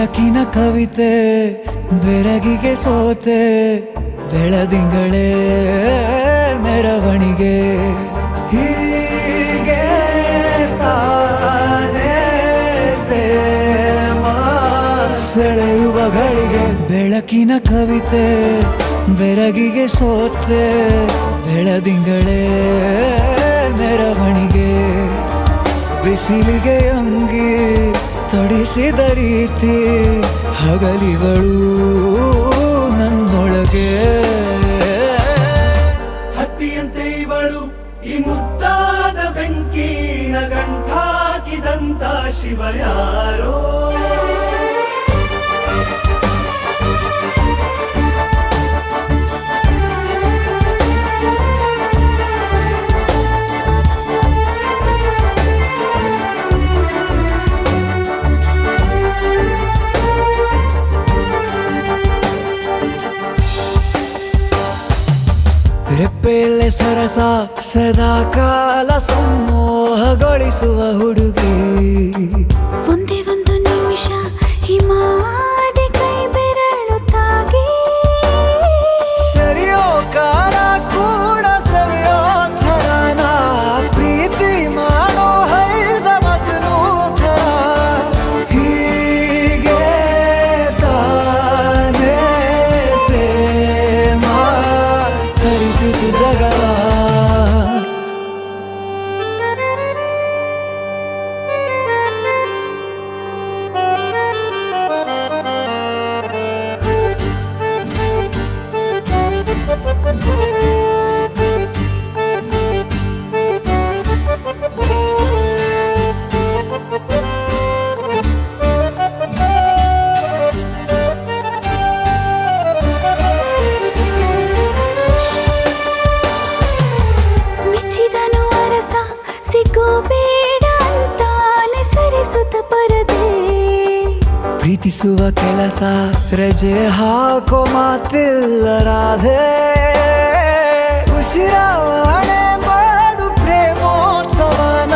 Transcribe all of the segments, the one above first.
ಬೆಳಕಿನ ಕವಿತೆ, ಬೆರಗಿಗೆ ಸೋತೆ, ಬೆಳದಿಂಗಳೇ ಮೆರವಣಿಗೆ. ಹೀಗೆ ತಾನೇ ಪ್ರೇಮ ಬೆಳಕಿನ ಕವಿತೆ, ಬೆರಗಿಗೆ ಸೋತೆ, ಬೆಳದಿಂಗಳೇ ಮೆರವಣಿಗೆ. ಬಿಸಿಲಿಗೆ ಅಂಗಿ ತೊಡಿಸಿದ ರೀತಿ ಹಗಲಿಗಳು ನನ್ನೊಳಗೆ. ಹತ್ತಿಯಂತೆ ಇವಳು ಈ ಮುದ್ದಾದ ಬೆಂಕಿನ ಗಂಟಾಕಿದಂತ ಶಿವ ಯಾರೋ? ಸರಸ ಸದಾ ಕಾಲ ಸಮೋಹಗೊಳಿಸುವ ಹುಡುಗಿ. ಒಂದೇ ಒಂದು ನಿಮಿಷ ಹಿಮಾದಿ ಪ್ರೀತಿಸುವ ಕೆಲಸ ರಜೆ ಹಾಕೋ ಮಾತಿಲ್ಲ ರಾಧೆ. ಉಸಿರಾಣೆ ಮಾಡು ಪ್ರೇಮೋತ್ಸವನ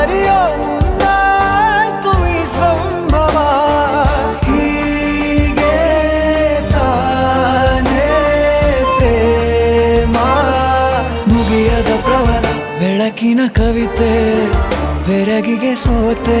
ಅರಿಯೋ ಮುಂದಾಯ್ತು ಈ ಸಂಭವ. ಹೀಗೆ ಪ್ರೇಮ. ಮುಗಿಯದ ಪ್ರವರ ಬೆಳಕಿನ ಕವಿತೆ, ಬೆರಗಿಗೆ ಸೋತೆ.